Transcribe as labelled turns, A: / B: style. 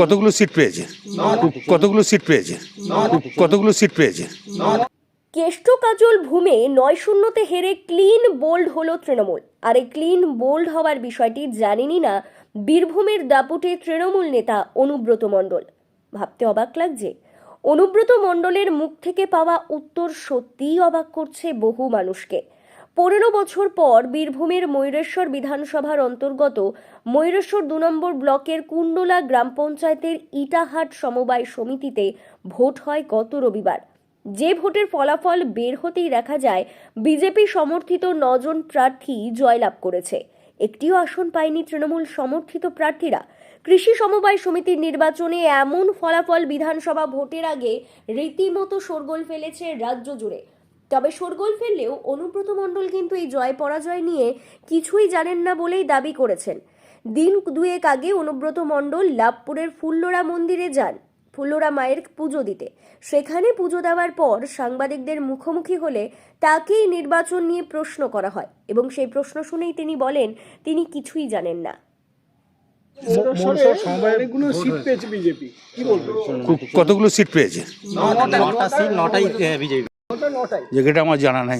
A: কতগুলো সিট পেয়েছে? কতগুলো সিট পেয়েছে? কতগুলো সিট পেয়েছে?
B: কেষ্ট কাজল ভূমে নয় শূন্যতে হেরে ক্লিন বোল্ড হলো তৃণমূল। আর এই ক্লিন বোল্ড হওয়ার বিষয়টি জানেনই না বীরভূমের দাপুটে তৃণমূল নেতা অনুব্রত মণ্ডল। ভাবতে অবাক লাগছে। অনুব্রত মণ্ডলের মুখ থেকে পাওয়া উত্তর সত্যিই অবাক করছে বহু মানুষকে। পনেরো বছর পর বীরভূমের ময়ূরেশ্বর বিধানসভার অন্তর্গত ময়ূরেশ্বর দু নম্বর ব্লকের কুণ্ডলা গ্রাম পঞ্চায়েতের ইটাহাট সমবায় সমিতিতে ভোট হয় গত রবিবার। যে ভোটের ফলাফল বের হতেই দেখা যায়, বিজেপি সমর্থিত নজন প্রার্থী জয়লাভ করেছে। একটিও আসন পায়নি তৃণমূল সমর্থিত প্রার্থীরা। কৃষি সমবায় সমিতির নির্বাচনে এমন ফলাফল বিধানসভা ভোটের আগে রীতিমতো শোরগোল ফেলেছে রাজ্য জুড়ে। তবে শোরগোল ফেললেও অনুব্রত মণ্ডল কিন্তু এই জয় পরাজয় নিয়ে কিছুই জানেন না বলেই দাবি করেছেন। দিন দুয়েক আগে অনুব্রত মণ্ডল লাভপুরের ফুল্লরা মন্দিরে যান ফুল্লরা মায়ের পুজো দিতে। সেখানে পুজো দেওয়ার পর সাংবাদিকদের মুখোমুখি হলে তাকেই নির্বাচন নিয়ে প্রশ্ন করা হয় এবং সেই প্রশ্ন শুনেই তিনি বলেন তিনি কিছুই জানেন না।
A: কতগুলো সিট পেয়েছে?
C: নটাই বিজেপি
A: যেটা আমার জানা নাই